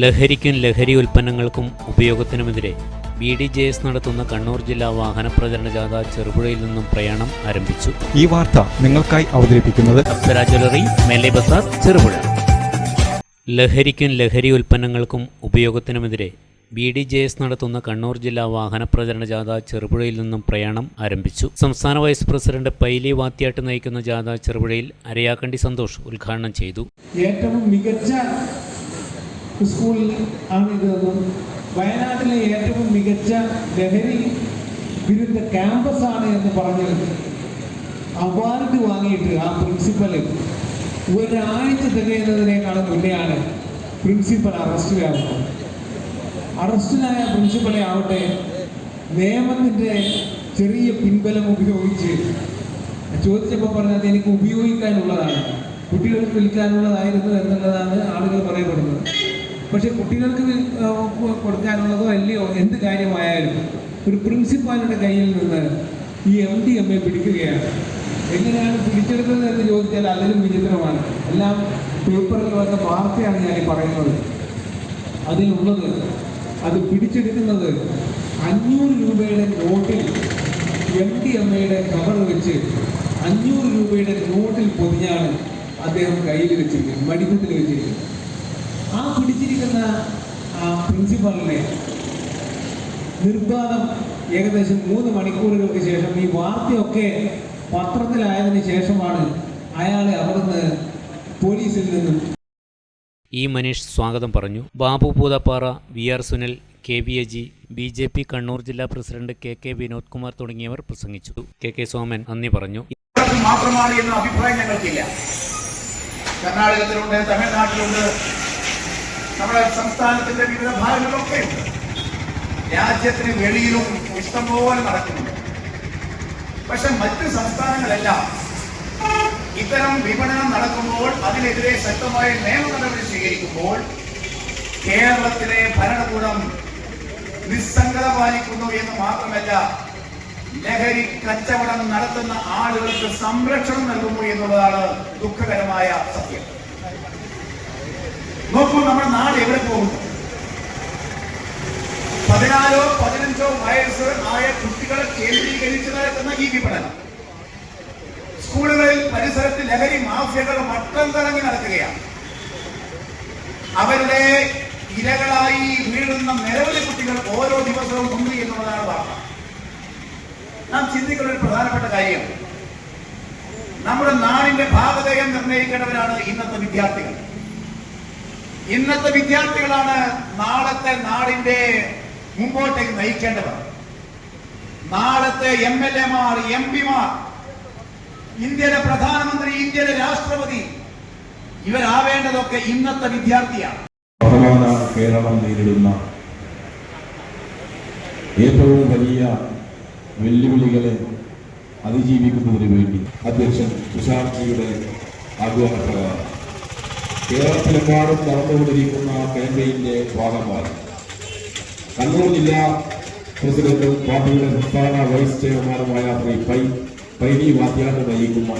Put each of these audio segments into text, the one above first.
ലഹരിക്കും ലഹരി ഉൽപ്പന്നങ്ങൾക്കും ഉപയോഗത്തിനുമെതിരെ ബി ഡി ജെ എസ് നടത്തുന്ന കണ്ണൂർ ജില്ലാ വാഹന പ്രചരണ ജാഥ ചെറുപുഴയിൽ നിന്നും പ്രയാണം ആരംഭിച്ചു. ഈ വാർത്ത നിങ്ങൾക്കായി അവതരിപ്പിക്കുന്നത് അപ്സര ജ്വല്ലറി മെല്ലെ ബസാർ ചെറുപുഴ. ലഹരിക്കും ലഹരി ഉൽപ്പന്നങ്ങൾക്കും ഉപയോഗത്തിനുമെതിരെ ബി ഡി ജെ എസ് നടത്തുന്ന കണ്ണൂർ ജില്ലാ വാഹന പ്രചരണ ജാഥ ചെറുപുഴയിൽ നിന്നും പ്രയാണം ആരംഭിച്ചു. സംസ്ഥാന വൈസ് പ്രസിഡന്റ് പൈലി വാത്തിയാട്ട് നയിക്കുന്ന ജാഥ ചെറുപുഴയിൽ അരയാക്കണ്ടി സന്തോഷ് ഉദ്ഘാടനം ചെയ്തു. ഏറ്റവും മികച്ച സ്കൂൾ ആണ് ഇതെന്നും വയനാട്ടിലെ ഏറ്റവും മികച്ച ലഹരി വിരുദ്ധ ക്യാമ്പസ് ആണ് എന്ന് പറഞ്ഞ് അവാർഡ് വാങ്ങിയിട്ട് ആ പ്രിൻസിപ്പൽ ഒരാഴ്ച തികയുന്നതിനേക്കാളും മുന്നെയാണ് പ്രിൻസിപ്പൽ അറസ്റ്റിലാകുന്നത് അറസ്റ്റിലായ പ്രിൻസിപ്പലെ ആവട്ടെ നിയമത്തിന്റെ ചെറിയ പിൻബലം ഉപയോഗിച്ച് ചോദിച്ചപ്പോൾ പറഞ്ഞത് എനിക്ക് ഉപയോഗിക്കാനുള്ളതാണ്. കുട്ടികൾക്ക് വിൽക്കാനുള്ളതായിരുന്നു എന്നുള്ളതാണ് പക്ഷെ കുട്ടികൾക്ക് കൊടുക്കാനുള്ളതോ അല്ലയോ എന്ത് കാര്യമായാലും ഒരു പ്രിൻസിപ്പാളിന്റെ കയ്യിൽ നിന്ന് ഈ എം ഡി എം എ പിടിക്കുകയാണ്. എങ്ങനെയാണ് പിടിച്ചെടുത്തത് എന്ന് ചോദിച്ചാൽ അതിലും വിചിത്രമാണ്. എല്ലാം പേപ്പറിൽ വന്ന വാർത്തയാണ് ഞാൻ ഈ പറയുന്നത്. അതിലുള്ളത് അത് പിടിച്ചെടുക്കുന്നത് അഞ്ഞൂറ് രൂപയുടെ നോട്ടിൽ എം ഡി എം എയുടെ കവർ വെച്ച് അഞ്ഞൂറ് രൂപയുടെ നോട്ടിൽ പൊതിഞ്ഞാണ് അദ്ദേഹം കയ്യിൽ വെച്ചിരിക്കുന്നത് മടിക്കുട്ടിൽ വെച്ചിരിക്കുന്നത്. ആ പിടിച്ചിരിക്കുന്ന പ്രിൻസിപ്പലിനെ നിർബാധം ഏകദേശം മൂന്ന് മണിക്കൂറുകൾക്ക് ശേഷം ഈ വാർത്തയൊക്കെ പത്രത്തിലായതിനു ശേഷമാണ് അയാളെ അവിടുന്ന് പോലീസിൽ നിന്നും ഇ മനീഷ് സ്വാഗതം പറഞ്ഞു. Babu Poothappara V R Sunil K V A G B J P Kannur ജില്ലാ president K K Vinod Kumar തുടങ്ങിയവർ പ്രസംഗിച്ചു. കെ കെ സോമൻ നന്ദി പറഞ്ഞു. മാത്രമാണ് എന്ന അഭിപ്രായം ഞങ്ങൾക്കില്ല. കർണാടകത്തിലുണ്ട് തമിഴ്നാട്ടിലുണ്ട് നമ്മുടെ സംസ്ഥാനത്തിന്റെ വിവിധ ഭാഗങ്ങളിലൊക്കെ രാജ്യത്തിന് വെളിയിലും ഇഷ്ടംപോലെ നടക്കുന്നുണ്ട്. പക്ഷെ മറ്റ് സംസ്ഥാനങ്ങളെല്ലാം ഇത്തരം വിപണനം നടക്കുമ്പോൾ അതിനെതിരെ ശക്തമായ നിയമ നടപടി സ്വീകരിക്കുമ്പോൾ കേരളത്തിലെ ഭരണകൂടം നിസ്സംഗത പാലിക്കുന്നു എന്ന് മാത്രമല്ല ലഹരി കച്ചവടം നടത്തുന്ന ആളുകൾക്ക് സംരക്ഷണം നൽകുന്നു എന്നുള്ളതാണ് ദുഃഖകരമായ സത്യം. നോക്കൂ നമ്മുടെ നാട് എവിടെ പോകും പതിനാലോ പതിനഞ്ചോ വയസ്സ് ആയ കുട്ടികളെ കേന്ദ്രീകരിച്ചതായിരുന്ന ഈ വിപണനം. സ്കൂളുകളിൽ പരിസരത്ത് ലഹരി മാഫിയകൾ മട്ടം കറങ്ങി നടക്കുകയാണ്. അവരുടെ ഇരകളായി വീഴുന്ന നിരവധി കുട്ടികൾ ഓരോ ദിവസവും ഉണ്ട് എന്നുള്ളതാണ് വാർത്ത. നാം ചിന്തിക്കുന്ന ഒരു പ്രധാനപ്പെട്ട കാര്യം. നമ്മുടെ നാടിന്റെ ഭാഗതയം നിർണയിക്കേണ്ടവരാണ് ഇന്നത്തെ വിദ്യാർത്ഥികൾ. ഇന്നത്തെ വിദ്യാർത്ഥികളാണ് നാളത്തെ നാടിന്റെ മുമ്പോട്ടേക്ക് നയിക്കേണ്ടവർ നാളത്തെ എം എൽ എമാർ എം പിമാർ ഇന്ത്യയുടെ പ്രധാനമന്ത്രി ഇന്ത്യയുടെ രാഷ്ട്രപതി ഇവരാവേണ്ടതൊക്കെ ഇന്നത്തെ വിദ്യാർത്ഥിയാണ്. കേരളം നേരിടുന്ന ഏറ്റവും വലിയ വെല്ലുവിളികളെ അതിജീവിക്കുന്നതിന് വേണ്ടി അധ്യക്ഷൻ തുഷാർജിയുടെ ആഗ്രഹപ്രകാരം കേരളത്തിലെമ്പാടും നടന്നുകൊണ്ടിരിക്കുന്ന ക്യാമ്പയിന്റെ ഭാഗമായി. കണ്ണൂർ ജില്ലാ പ്രസിഡന്റും പാർട്ടിയുടെ സംസ്ഥാന വൈസ് ചെയർമാനുമായ ശ്രീ പൈ പൈനി വാദ്യാട്ട് നയിക്കുന്ന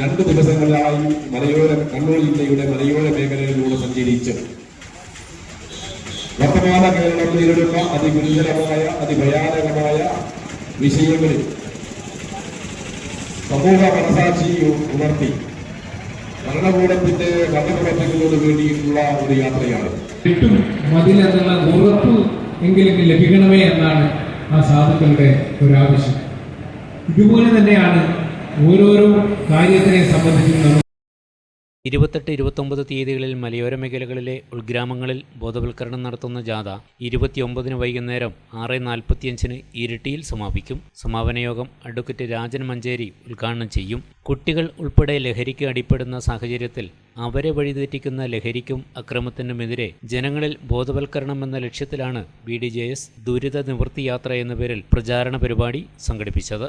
രണ്ട് ദിവസങ്ങളിലായി മലയോര കണ്ണൂർ ജില്ലയുടെ മലയോര മേഖലയിലൂടെ സഞ്ചരിച്ച്. വർത്തമാന കേരളം നേരിടുന്ന അതിഗുരുതരമായ അതിഭയാനകമായ വിഷയങ്ങളിൽ സമൂഹ മനസാക്ഷി ഉണർത്തി. ഭരണകൂടത്തിന്റെ ഭരണപ്രവർത്തനങ്ങളോട് വേണ്ടിയിട്ടുള്ള ഒരു യാത്രയാണ്. കിട്ടും. മതിലെന്നുള്ള ഉറപ്പ് എങ്കിലും ലഭിക്കണമേ എന്നാണ് ആ സാധുക്കളുടെ ഒരാവശ്യം. ഇതുപോലെ തന്നെയാണ് ഓരോരോ കാര്യത്തിനെ സംബന്ധിച്ചും ഇരുപത്തെട്ട് ഇരുപത്തൊമ്പത് തീയതികളിൽ മലയോര മേഖലകളിലെ ഉൾഗ്രാമങ്ങളിൽ ബോധവൽക്കരണം നടത്തുന്ന ജാഥ ഇരുപത്തിയൊമ്പതിന് വൈകുന്നേരം ആറ് നാൽപ്പത്തിയഞ്ചിന് ഇരിട്ടിയിൽ സമാപിക്കും. സമാപന യോഗം അഡ്വക്കേറ്റ് രാജൻ മഞ്ചേരി ഉദ്ഘാടനം ചെയ്യും. കുട്ടികൾ ഉൾപ്പെടെ ലഹരിക്ക് അടിപ്പെടുന്ന സാഹചര്യത്തിൽ അവരെ വഴിതെറ്റിക്കുന്ന ലഹരിക്കും അക്രമത്തിനുമെതിരെ ജനങ്ങളിൽ ബോധവൽക്കരണം എന്ന ലക്ഷ്യത്തിലാണ് ബി ഡി ജെ എസ് ദുരിത നിവൃത്തി യാത്ര എന്ന പേരിൽ പ്രചാരണ പരിപാടി സംഘടിപ്പിച്ചത്.